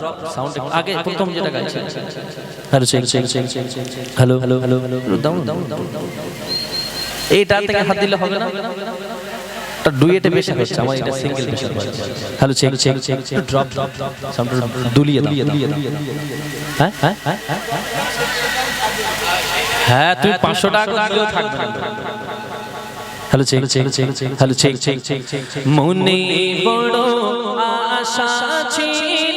Drop sound আগে প্রথম যেটা গাইছে hello check check check check hello hello hello দাও দাও থেকে হাত দিলে হবে না ডুয়েটে বেশি হচ্ছে আমার এটা সিঙ্গেল বেশি হচ্ছে hello check check check drop drop sound দুলিয়ে দুলিয়ে দুলিয়ে হ্যাঁ হ্যাঁ হ্যাঁ হ্যাঁ হ্যাঁ তুমি পাঁচশো টাকা দিলেও থাকবে hello check check check hello check check check মনে বড় আশা ছিল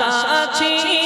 আশা ছিল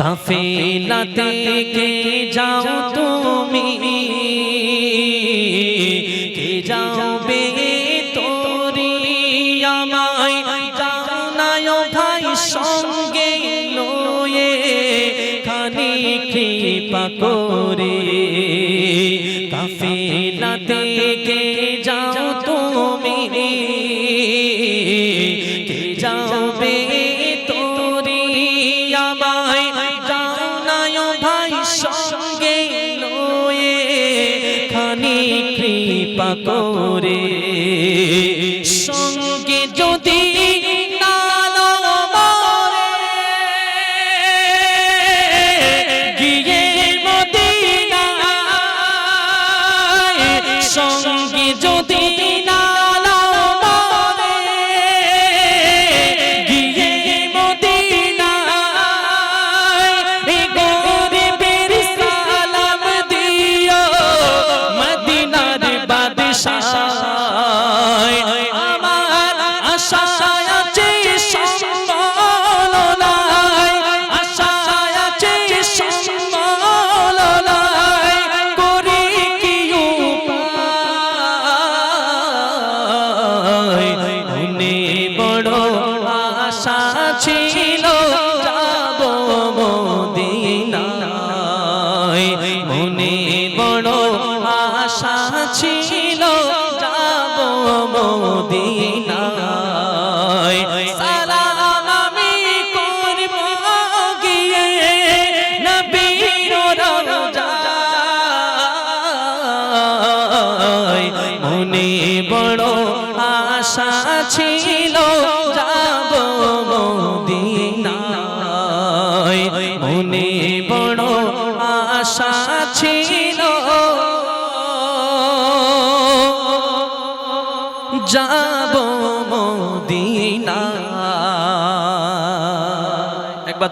কাফেলাতে কে যাও তুমি। কে যাবে তোরি আমায় যাও নায় ভাই সঙ্গে লয়ে খানি কৃপা করে। কাফেলাতে কৃপা করে। সঙ্গে যদি যদি ছিল, যাব মদিনায়। মনে বড় আশা যাব মদিনায়। সালাম আমি করব গিয়ে নবীর রোজায়। মনে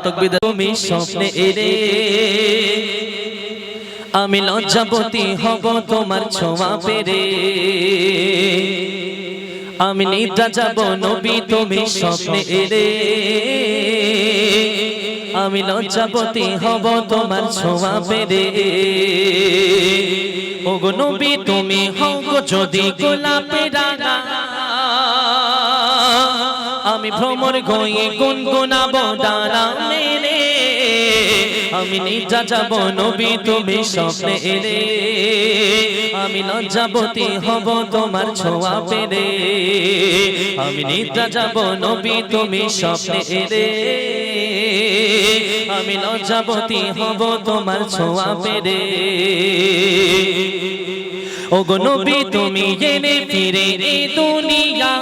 তকবির তুমি স্বপ্নে এরে আমি লজ্জাবতী হব তোমার ছোঁয়া পেরে। আমি নিদ্রা যাব নবী তুমি স্বপ্নে এরে আমি লজ্জাবতী হব তোমার ছোঁয়া পেরে। ওগো নবী তুমি গো যদি গোলাপে রাঙা। আমি ভ্রমর গয়ে গুনগুনাবো ডানা মেরে। আমি নির্জা যাব নবী, তুমি স্বপ্নে এলে। আমি লজ্জাবতী হব তোমার ছোঁয়া পেরে আমি নিদ্রা যাব নবী, তুমি স্বপ্নে এলে। আমি লজ্জাবতী হব তোমার ছোঁয়া পেরে ওগো নবী, তুমি এনে ফিরে দুনিয়া।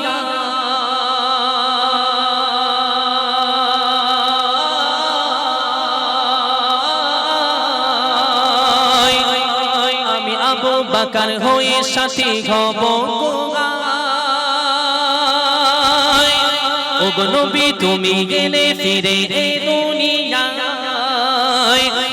বাকার হয়ে সাথী হব নবী, তুমি গেলে ফিরে দুনিয়ায়।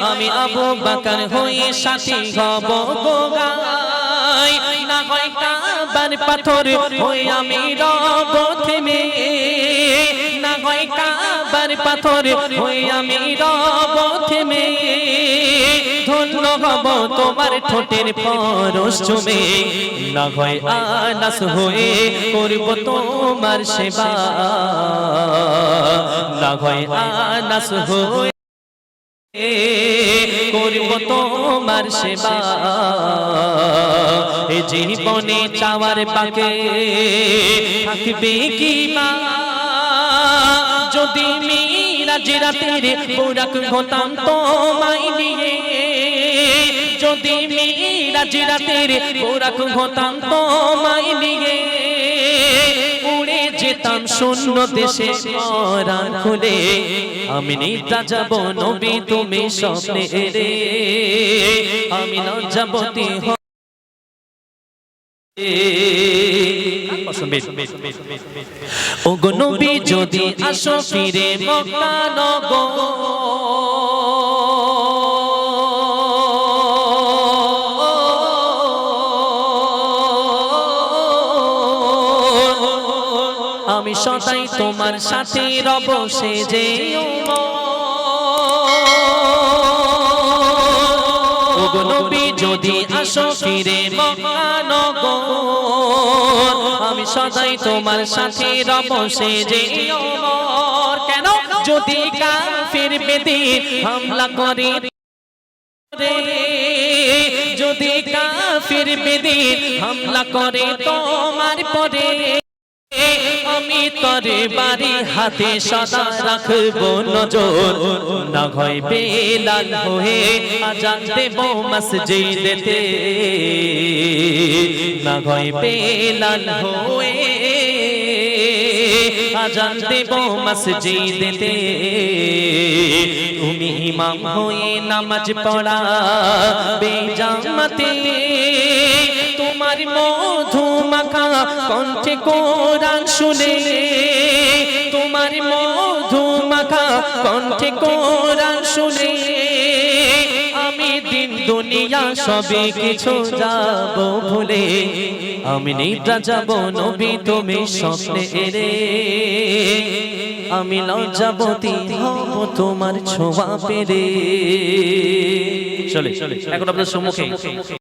আমি আবু বাকার হয়ে সাথী হব গোগায় না হয় কাবার পাথর হয়ে আমি রব থেমে না হয় কাবার পাথর হয়ে আমি রব ধন্য হব তোমার ঠোঁটের পরশ চুমে। না হয় আনাস হয়ে করব তোমার সেবা। না হয় আনাস হয়ে করব তোমার সেবা। জীবনে চাওয়ার পাকে থাকবে কি মা? যদি মিরাজ রাতের পুরাক হতাম তোমায় নিয়ে। যদি মিরাজ রাতের পুরাক হতাম তোমায় নিয়ে। উড়ে যেতাম শূন্য দেশে পরাণ খুলে। আমি নিতা যাব নবী, তুমি স্বপ্নে রে আমি লজ্জাবতী হ ও গো নবী যদি আসো ফিরে মক্কা আমি সদাই তোমার সাথে রব সে যে ওগো নবী যদি আসো ফিরে মক্কানগর। আমি সদাই তোমার সাথে রব সে যে কেন? যদি কাফির বেদি হামলা করে, যদি কাফির বেদি হামলা করে তোমার পরে। আমি তরে বাড়ি হাতে সদা রাখব নজর। না হয় বেলাল হয়ে আজান দেব মসজিদেতে। না হয় বেলাল হয়ে আজান দেব মসজিদেতে। তুমি ইমাম হয়ে নামাজ পড়া, বেজামতে তোমার মধু মাখা কণ্ঠে কোরআন শুনে। তোমার মধু মাখা কণ্ঠে কোরআন শুনে। আমি দিন দুনিয়া সবে কিছু যাব ভুলে। আমি নিদ্রা যাব নবী, তুমি স্বপ্নে এরে আমি লজ্জাবতী হব তোমার ছোঁয়া পেরে চলে এখন আপনার সম্মুখে।